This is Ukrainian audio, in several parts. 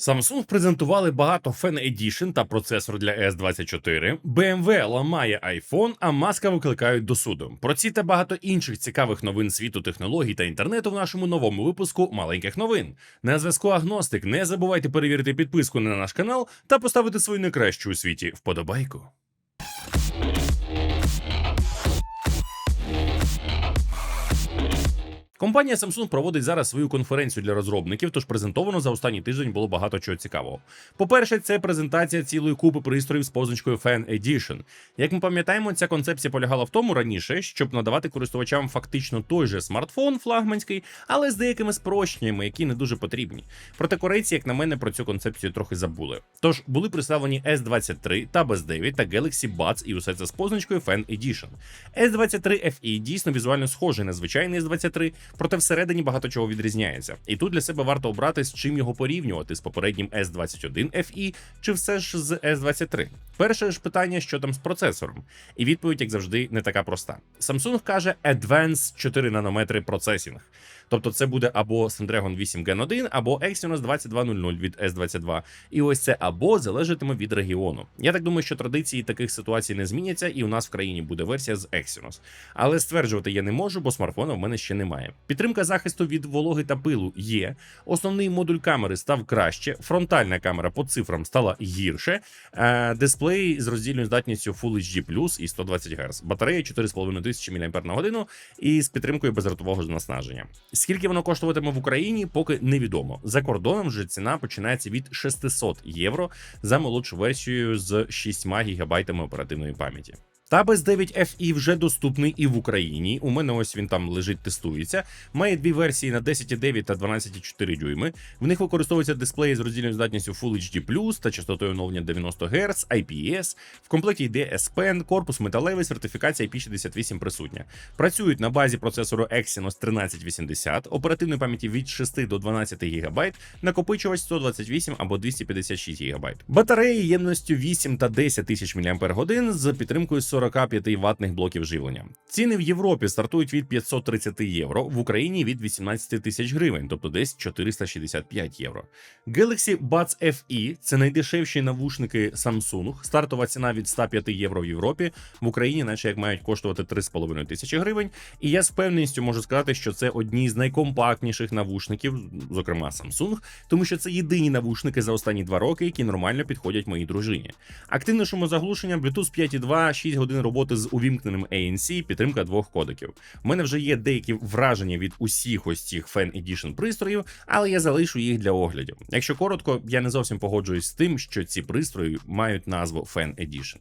Samsung презентували багато Fan Edition та процесор для S24. BMW ламає iPhone, а маска викликають до суду. Про ці та багато інших цікавих новин світу технологій та інтернету в нашому новому випуску маленьких новин. На зв'язку Агностик. Не забувайте перевірити підписку на наш канал та поставити свою найкращу у світі вподобайку. Компанія Samsung проводить зараз свою конференцію для розробників, тож презентовано за останній тиждень було багато чого цікавого. По-перше, це презентація цілої купи пристроїв з позначкою Fan Edition. Як ми пам'ятаємо, ця концепція полягала в тому раніше, щоб надавати користувачам фактично той же смартфон флагманський, але з деякими спрощеннями, які не дуже потрібні. Проте корейці, як на мене, про цю концепцію трохи забули. Тож були представлені S23, Tab S9 та Galaxy Buds, і усе це з позначкою Fan Edition. S23 FE дійсно візуально схожий на звичайний S23, проте всередині багато чого відрізняється. І тут для себе варто обрати, з чим його порівнювати з попереднім S21 FE чи все ж з S23. Перше ж питання, що там з процесором, і відповідь, як завжди, не така проста. Samsung каже Advanced 4 нанометри процесінг. Тобто це буде або Snapdragon 8 Gen 1, або Exynos 2200 від S22. І ось це або залежатиме від регіону. Я так думаю, що традиції таких ситуацій не зміняться, і у нас в країні буде версія з Exynos. Але стверджувати я не можу, бо смартфона в мене ще немає. Підтримка захисту від вологи та пилу є. Основний модуль камери став краще, фронтальна камера по цифрам стала гірше. Е, дисплей з роздільною здатністю Full HD і 120 Гц. Батарея 4500 мАч і з підтримкою безротового наснаження. Скільки воно коштуватиме в Україні, поки невідомо. За кордоном вже ціна починається від 600 євро за молодшу версію з 6 гігабайтами оперативної пам'яті. Tab S9 FE вже доступний і в Україні. У мене ось він там лежить, тестується. Має дві версії на 10,9 та 12,4 дюйми. В них використовується дисплей з роздільною здатністю Full HD та частотою оновлення 90 Гц, IPS. В комплекті йде S Pen, корпус металевий, сертифікація IP68 присутня. Працюють на базі процесору Exynos 1380, оперативної пам'яті від 6 до 12 ГБ, накопичувач 128 або 256 ГБ. Батареї ємністю 8 та 10 тисяч мАч з підтримкою 45 ватних блоків живлення. Ціни в Європі стартують від 530 євро, в Україні від 18 тисяч гривень, тобто десь 465 євро. Galaxy Buds FE – це найдешевші навушники Samsung. Стартова ціна від 105 євро в Європі, в Україні, наче як мають коштувати 3,5 тисячі гривень. І я з певністю можу сказати, що це одні з найкомпактніших навушників, зокрема Samsung, тому що це єдині навушники за останні два роки, які нормально підходять моїй дружині. Активне шумозаглушення, Bluetooth 5.2, 6 годин роботи з увімкненим ANC, підтримка двох кодеків. У мене вже є деякі враження від усіх ось цих Fan Edition пристроїв, але я залишу їх для оглядів. Якщо коротко, я не зовсім погоджуюсь з тим, що ці пристрої мають назву Fan Edition.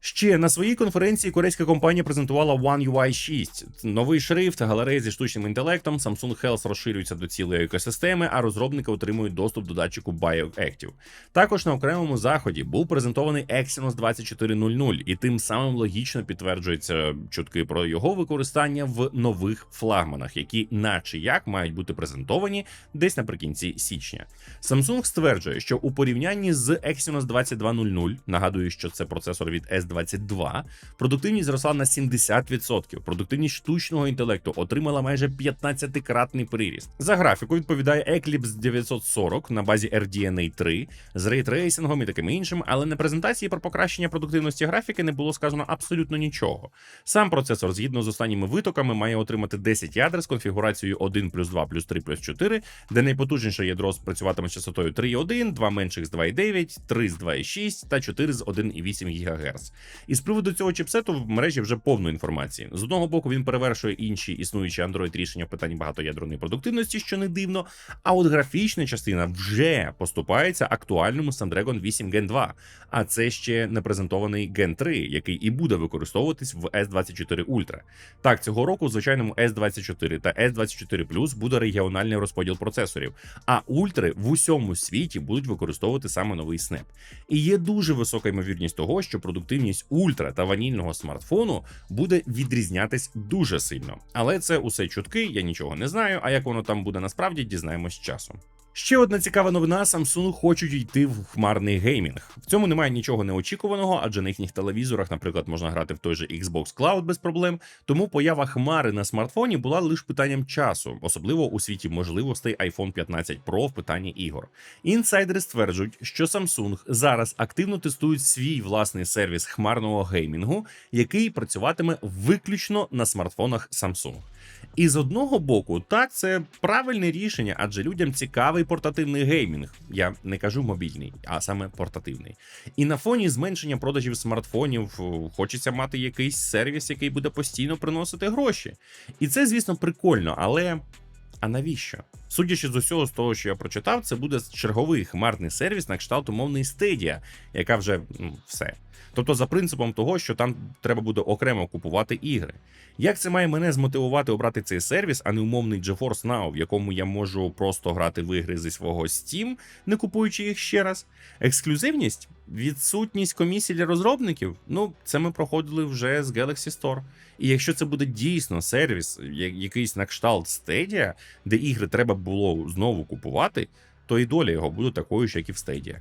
Ще на своїй конференції корейська компанія презентувала One UI 6, новий шрифт, галерея зі штучним інтелектом. Samsung Health розширюється до цілої екосистеми, а розробники отримують доступ до датчику BioActive. Також на окремому заході був презентований Exynos 2400, і тим самим логічно підтверджуються чутки про його використання в нових флагманах, які, наче як, мають бути презентовані десь наприкінці січня. Samsung стверджує, що у порівнянні з Exynos 2200, нагадую, що це процесор від S2. 2022. Продуктивність зросла на 70%. Продуктивність штучного інтелекту отримала майже 15-кратний приріст. За графіку відповідає Eclipse 940 на базі RDNA 3 з рейтрейсингом і такими іншим, але на презентації про покращення продуктивності графіки не було сказано абсолютно нічого. Сам процесор, згідно з останніми витоками, має отримати 10 ядер з конфігурацією 1 плюс 2 плюс 3 плюс 4, де найпотужніше ядро спрацюватиме з частотою 3,1, 2 менших з 2,9, 3 з 2,6 та 4 з 1,8 ГГц. І з приводу цього чіпсету в мережі вже повно інформації. З одного боку, він перевершує інші існуючі Android рішення в питанні багатоядерної продуктивності, що не дивно. А от графічна частина вже поступається актуальному Snapdragon 8 Gen 2. А це ще не презентований Gen 3, який і буде використовуватись в S24 Ultra. Так, цього року в звичайному S24 та S24 Plus буде регіональний розподіл процесорів, а ультри в усьому світі будуть використовувати саме новий Snap. І є дуже висока ймовірність того, що продуктивність ультра та ванільного смартфону буде відрізнятись дуже сильно. Але це усе чутки, я нічого не знаю. А як воно там буде насправді, дізнаємось часом. Ще одна цікава новина: Samsung хочуть йти в хмарний геймінг. В цьому немає нічого неочікуваного, адже на їхніх телевізорах, наприклад, можна грати в той же Xbox Cloud без проблем. Тому поява хмари на смартфоні була лише питанням часу, особливо у світі можливостей iPhone 15 Pro в питанні ігор. Інсайдери стверджують, що Samsung зараз активно тестують свій власний сервіс хмарного геймінгу, який працюватиме виключно на смартфонах Samsung. І з одного боку, так, це правильне рішення, адже людям цікавий портативний геймінг. Я не кажу мобільний, а саме портативний. І на фоні зменшення продажів смартфонів е, хочеться мати якийсь сервіс, який буде постійно приносити гроші. І це, звісно, прикольно, але. А навіщо? Судячи з усього з того, що я прочитав, це буде черговий хмарний сервіс на кшталт умовний Stadia, яка вже ну, все. Тобто, за принципом того, що там треба буде окремо купувати ігри. Як це має мене змотивувати обрати цей сервіс, а не умовний GeForce Now, в якому я можу просто грати в ігри зі свого Steam, не купуючи їх ще раз? Ексклюзивність, відсутність комісій для розробників. Ну, це ми проходили вже з Galaxy Store. І якщо це буде дійсно сервіс, якийсь на кшталт Stadia, де ігри треба було знову купувати, то і доля його буде такою ж, як і в Stadia.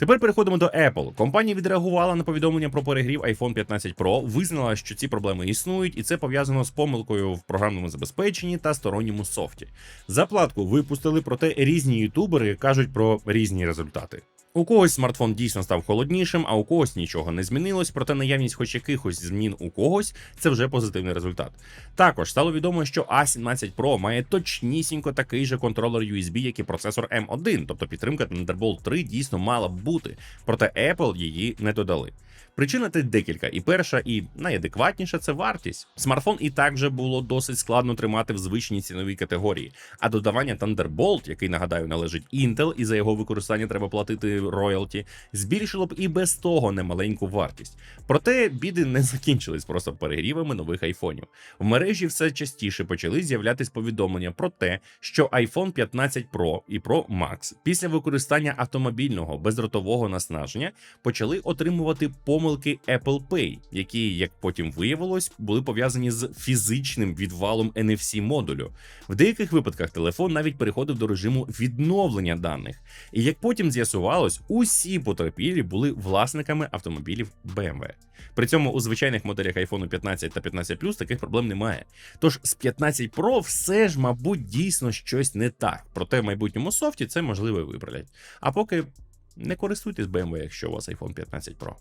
Тепер переходимо до Apple. Компанія відреагувала на повідомлення про перегрів iPhone 15 Pro, визнала, що ці проблеми існують, і це пов'язано з помилкою в програмному забезпеченні та сторонньому софті. Заплатку випустили, проте різні ютубери кажуть про різні результати. У когось смартфон дійсно став холоднішим, а у когось нічого не змінилось, проте наявність хоч якихось змін у когось це вже позитивний результат. Також стало відомо, що A17 Pro має точнісінько такий же контролер USB, як і процесор M1, тобто підтримка Thunderbolt 3 дійсно мала б бути, проте Apple її не додали. Причина тут декілька, і перша, і найадекватніша це вартість. Смартфон і так вже було досить складно тримати в звичній ціновій категорії. А додавання Thunderbolt, який нагадаю належить Intel, і за його використання треба платити роялті, збільшило б і без того немаленьку вартість. Проте біди не закінчились просто перегрівами нових айфонів. В мережі все частіше почали з'являтись повідомлення про те, що iPhone 15 Pro і Pro Max після використання автомобільного бездротового наснаження почали отримувати помилки Apple Pay, які, як потім виявилось, були пов'язані з фізичним відвалом NFC модулю. В деяких випадках телефон навіть переходив до режиму відновлення даних. І як потім з'ясувалось, усі потерпілі були власниками автомобілів BMW. При цьому у звичайних моделях iPhone 15 та 15 Plus таких проблем немає. Тож з 15 Pro все ж, мабуть, дійсно щось не так. Проте в майбутньому софті це можливо виправлять. А поки не користуйтесь BMW, якщо у вас iPhone 15 Pro.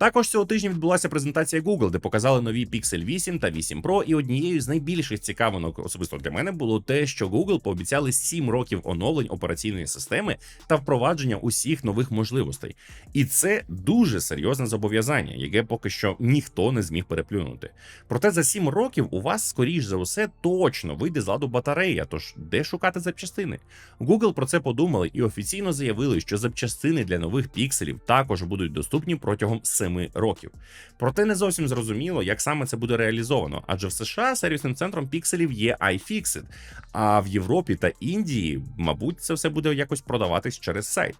Також цього тижня відбулася презентація Google, де показали нові Pixel 8 та 8 Pro, і однією з найбільших цікавинок особисто для мене було те, що Google пообіцяли 7 років оновлень операційної системи та впровадження усіх нових можливостей. І це дуже серйозне зобов'язання, яке поки що ніхто не зміг переплюнути. Проте за 7 років у вас, скоріш за усе, точно вийде з ладу батарея. Тож де шукати запчастини? Google про це подумали і офіційно заявили, що запчастини для нових пікселів також будуть доступні протягом 7 років. Проте не зовсім зрозуміло, як саме це буде реалізовано, адже в США сервісним центром пікселів є iFixit, а в Європі та Індії, мабуть, це все буде якось продаватись через сайт.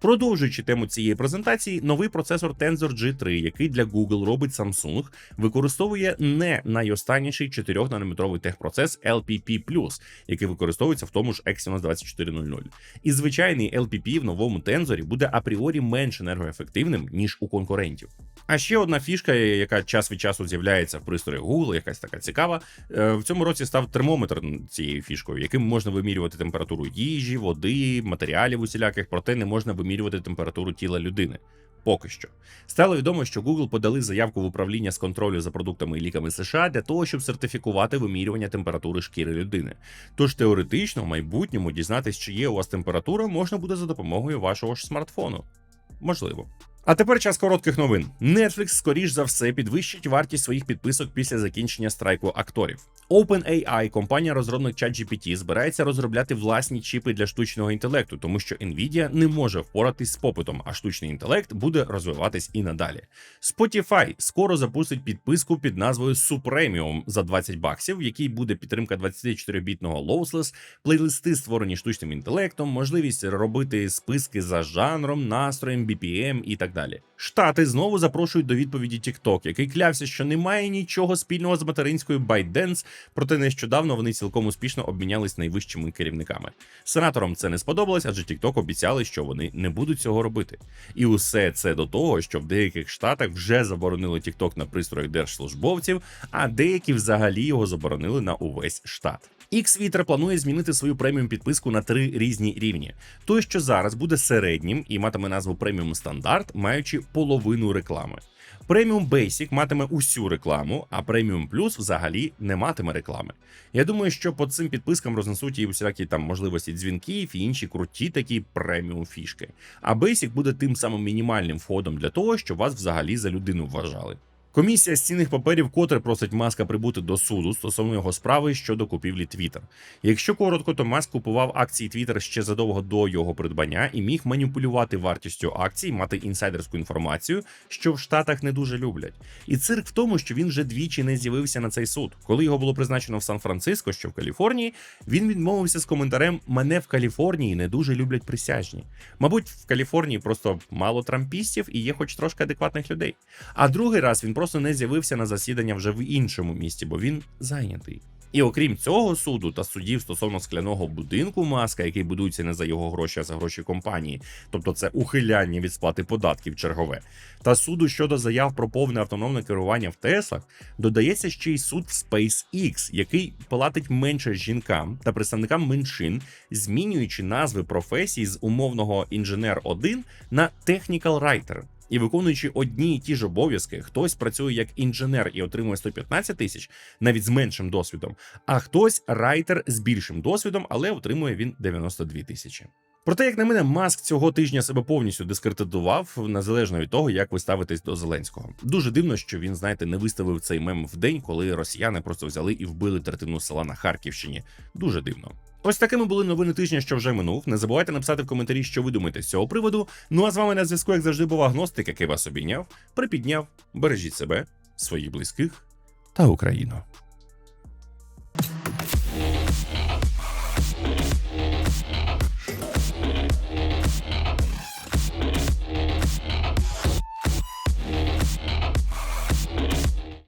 Продовжуючи тему цієї презентації, новий процесор Tensor G3, який для Google робить Samsung, використовує не найостанніший 4-нанометровий техпроцес LPP+, який використовується в тому ж Exynos 2400. І звичайний LPP в новому тензорі буде апріорі менш енергоефективним, ніж у конкурентів. А ще одна фішка, яка час від часу з'являється в пристрої Google, якась така цікава. е, В цьому році став термометр цією фішкою, яким можна вимірювати температуру їжі, води, матеріалів усіляких, проте не можна вимірювати температуру тіла людини. Поки що стало відомо, що Google подали заявку в управління з контролю за продуктами і ліками США для того, щоб сертифікувати вимірювання температури шкіри людини. Тож теоретично, в майбутньому дізнатись, чи є у вас температура, можна буде за допомогою вашого ж смартфону. Можливо. А тепер час коротких новин. Netflix, скоріш за все, підвищить вартість своїх підписок після закінчення страйку акторів. OpenAI, компанія розробник ChatGPT, збирається розробляти власні чіпи для штучного інтелекту, тому що Nvidia не може впоратись з попитом, а штучний інтелект буде розвиватись і надалі. Spotify скоро запустить підписку під назвою Supremium за 20 баксів, в якій буде підтримка 24-бітного lossless, плейлисти, створені штучним інтелектом, можливість робити списки за жанром, настроєм, BPM і так далі. Штати знову запрошують до відповіді TikTok, який клявся, що немає нічого спільного з материнською ByteDance, проте нещодавно вони цілком успішно обмінялись найвищими керівниками. Сенаторам це не сподобалось, адже TikTok обіцяли, що вони не будуть цього робити. І усе це до того, що в деяких штатах вже заборонили TikTok на пристроях держслужбовців, а деякі взагалі його заборонили на увесь штат. Xvitter планує змінити свою преміум підписку на три різні рівні. Той, що зараз буде середнім і матиме назву преміум стандарт, маючи половину реклами. Преміум Basic матиме усю рекламу, а преміум Плюс взагалі не матиме реклами. Я думаю, що по цим підпискам рознесуть і усілякі там можливості дзвінків і інші круті такі преміум фішки. А Basic буде тим самим мінімальним входом для того, щоб вас взагалі за людину вважали. Комісія з цінних паперів котре просить Маска прибути до суду стосовно його справи щодо купівлі Twitter. Якщо коротко, то Маск купував акції Twitter ще задовго до його придбання і міг маніпулювати вартістю акцій, мати інсайдерську інформацію, що в Штатах не дуже люблять. І цирк в тому, що він вже двічі не з'явився на цей суд. Коли його було призначено в Сан-Франциско, що в Каліфорнії, він відмовився з коментарем: Мене в Каліфорнії не дуже люблять присяжні. Мабуть, в Каліфорнії просто мало трампістів і є хоч трошки адекватних людей. А другий раз він просто не з'явився на засідання вже в іншому місті, бо він зайнятий. І окрім цього суду та судів стосовно скляного будинку маска, який будується не за його гроші, а за гроші компанії, тобто це ухиляння від сплати податків чергове, та суду щодо заяв про повне автономне керування в Теслах, додається ще й суд в SpaceX, який платить менше жінкам та представникам меншин, змінюючи назви професій з умовного інженер 1 на technical writer. І виконуючи одні і ті ж обов'язки, хтось працює як інженер і отримує 115 тисяч, навіть з меншим досвідом, а хтось райтер з більшим досвідом, але отримує він 92 тисячі. Проте, як на мене, маск цього тижня себе повністю дискредитував, незалежно від того, як ви ставитесь до Зеленського. Дуже дивно, що він, знаєте, не виставив цей мем в день, коли росіяни просто взяли і вбили третину села на Харківщині. Дуже дивно. Ось такими були новини тижня, що вже минув. Не забувайте написати в коментарі, що ви думаєте з цього приводу. Ну а з вами на зв'язку, як завжди, був агностик, який вас обійняв, припідняв. Бережіть себе, своїх близьких та Україну.